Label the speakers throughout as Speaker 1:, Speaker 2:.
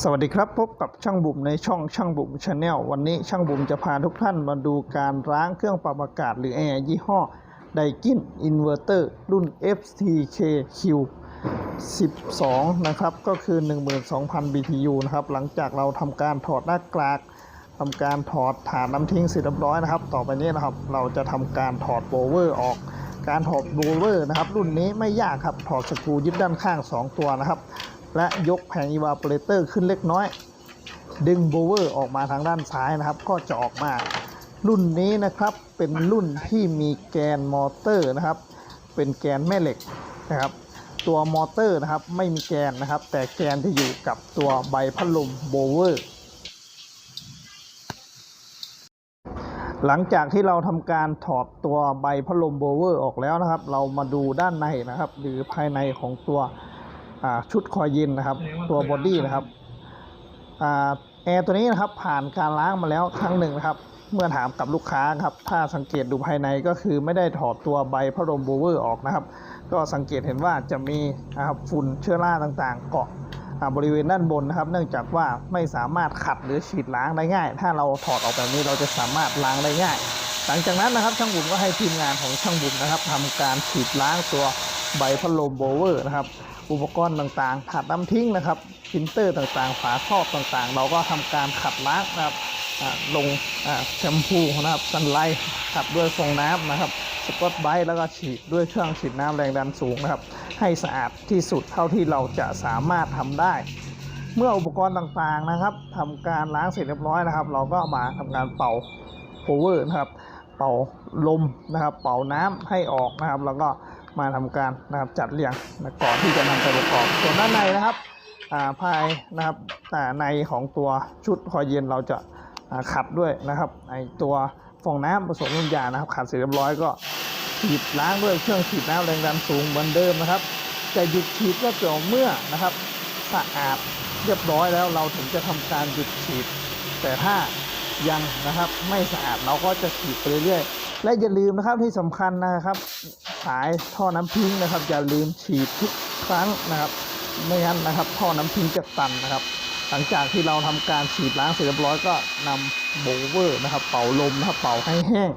Speaker 1: สวัสดีครับ พบกับช่างบุ๋มในช่องช่างบุ๋มชาแนลวันนี้ช่างบุ๋มจะพาทุกท่านมาดูการล้างเครื่องปรับอากาศหรือแอร์ยี่ห้อไดกินอินเวอร์เตอร์รุ่น FTKQ 12 นะครับ ก็คือ 12,000 BTU นะครับ หลังจากเราทำการถอดหน้ากากทำการถอดฐานน้ำทิ้งเสร็จเรียบร้อยนะครับ ต่อไปนี้นะครับ เราจะทำการถอดโบเวอร์ออกการถอดโบเวอร์นะครับ รุ่นนี้ไม่ยากครับถอดสกรูยึดด้านข้าง 2 ตัวนะครับ และยกแผงอีวาเปเรเตอร์ขึ้นเล็กน้อย ดึงโบเวอร์ออกมาทางด้านซ้ายนะครับ ก็จะออกมา รุ่นนี้นะครับเป็นรุ่นที่มีแกนมอเตอร์นะครับ เป็นแกนแม่เหล็กนะครับ ตัวมอเตอร์นะครับไม่มีแกนนะครับ แต่แกนที่อยู่กับตัวใบพัดลมโบเวอร์หลังจากที่เราทำการถอดตัวใบพัดลมโบเวอร์ออกแล้วนะครับ เรามาดูด้านในนะครับ หรือภายในของตัว ชุดคอยย็นนะครับ ตัวบอดี้นะครับอแอร์ตัวนี้นะครับผ่านการล้างมาแล้วครั้งหนึ่งนะครับ เมื่อถามกับลูกค้าครับ ถ้าสังเกตดูภายในก็คือไม่ได้ถอดตัวใบพัดลมโบเวอร์ออกนะครับ ก็สังเกตเห็นว่าจะมีนะครับฝุ่นเชื้อราต่างๆ เกาะบริเวณด้านบนนะครับ เนื่องจากว่าไม่สามารถขัดหรือฉีดล้างได้ง่าย ถ้าเราถอดออกแบบนี้เราจะสามารถล้างได้ง่าย หลังจากนั้นนะครับช่างบุ๋มก็ให้ทีมงานของช่างบุ๋มนะครับทำการฉีดล้างตัว ใบพัดลมโบเวอร์นะครับ อุปกรณ์ต่างๆถาดน้ำทิ้งนะครับฟิลเตอร์ต่างๆ ฝาครอบต่างๆ เราก็ทำการขัดล้างนะครับลงแชมพูนะครับกันไลขัดด้วยฟองน้ำนะครับสกอตไบรท์แล้วก็ฉีดด้วยเครื่องฉีดน้ำแรงดันสูงนะครับ ให้สะอาดที่สุดเท่าที่เราจะสามารถทำได้ เมื่ออุปกรณ์ต่างๆนะครับทำการล้างเสร็จเรียบร้อยนะครับ เราก็มาทำการเป่าโพเวอร์นะครับ เป่าลมนะครับ เป่าน้ำให้ออกนะครับ แล้วก็ มาทำการนะครับจัดเรียงนะก่อนที่จะนำไปประกอบส่วนด้านในนะครับอ่าภายนะครับอ่ในของตัวชุดคอยเย็นเราจะขัดด้วยนะครับไอตัวฟองน้ำผสมน้ำยานะครับขัดเสร็จเรียบร้อยก็ฉีดล้างด้วยเครื่องฉีดน้ำแรงดันสูงเหมือนเดิมนะครับ จะหยุดฉีดก็ต่อเมื่อนะครับสะอาดเรียบร้อยแล้วเราถึงจะทำการหยุดฉีด แต่ถ้ายังนะครับไม่สะอาดเราก็จะฉีดไปเรื่อยๆ และอย่าลืมนะครับที่สำคัญนะครับ สายท่อน้ำทิ้งนะครับ อย่าลืมฉีดทุกครั้งนะครับ ไม่งั้นนะครับ ท่อน้ำทิ้งจะตันนะครับ หลังจากที่เราทำการฉีดล้างเสร็จเรียบร้อยก็นำโบเวอร์นะครับ เป่าลมนะครับเป่าให้แห้ง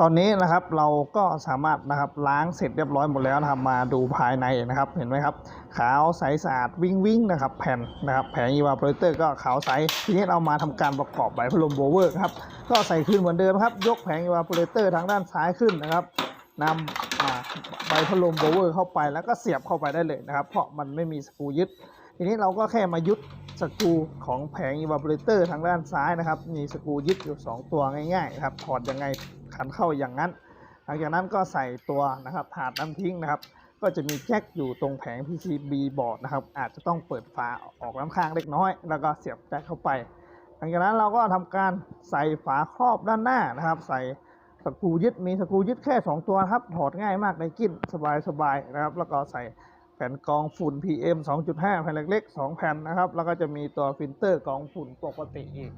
Speaker 1: ตอนนี้นะครับเราก็สามารถนะครับล้างเสร็จเรียบร้อยหมดแล้วนะครับมาดูภายในนะครับเห็นไหมครับขาวใสสะอาดวิ่งวิ่งนะครับแผ่นนะครับแผงอีวาเปรเตอร์ก็ขาวใสทีนี้เรามาทำการประกอบใบพัดลมโบเวอร์ครับก็ใส่ขึ้นเหมือนเดิมครับยกแผงอีวาเปรเตอร์ทางด้านซ้ายขึ้นนะครับนำใบพัดลมโบเวอร์เข้าไปแล้วก็เสียบเข้าไปได้เลยนะครับ เพราะมันไม่มีสกรูยึด ทีนี้เราก็แค่มายึดสกรูของแผง evaporator ทางด้านซ้ายนะครับมีสกรูยึดอยู่ 2 ตัวง่ายๆครับถอดยังไง ขันเข้าอย่างนั้น หลังจากนั้นก็ใส่ตัวนะครับถาดน้ำทิ้งนะครับ ก็จะมีแจ็คอยู่ตรงแผง PCB บอร์ดนะครับ อาจจะต้องเปิดฝาออกน้ำข้างเล็กน้อย แล้วก็เสียบแจ็คเข้าไป หลังจากนั้นเราก็ทำการใส่ฝาครอบด้านหน้านะครับ ใส่สกูยึดมีสกูยึดแค่ 2 ตัวครับถอดง่ายมากในกิ้นสบายๆนะครับ แล้วก็ใส่แผ่นกองฝุ่น PM 2.5 แผ่นเล็กๆ 2 แผ่นนะครับ แล้วก็จะมีตัวฟิลเตอร์กองฝุ่นปกติอีก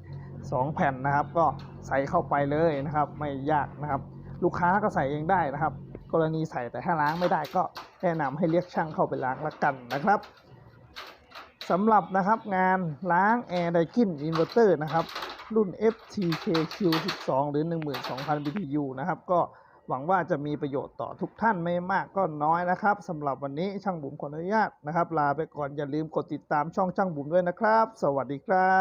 Speaker 1: 2 แผ่นนะครับ ก็ใส่เข้าไปเลยนะครับ ไม่ยากนะครับ ลูกค้าก็ใส่เองได้นะครับ กรณีใส่แต่ถ้าล้างไม่ได้ก็แนะนำให้เรียกช่างเข้าไปล้างละกันนะครับสำหรับนะครับงานล้างแอร์ไดกินอินเวอร์เตอร์นะครับ รุ่น FTKQ12 หรือ 12,000 BTU นะครับ ก็หวังว่าจะมีประโยชน์ต่อทุกท่านไม่มากก็น้อยนะครับสำหรับวันนี้ช่างบุ๋มขออนุญาตนะครับ ลาไปก่อนอย่าลืมกดติดตามช่องช่างบุ๋มด้วยนะครับ สวัสดีครับ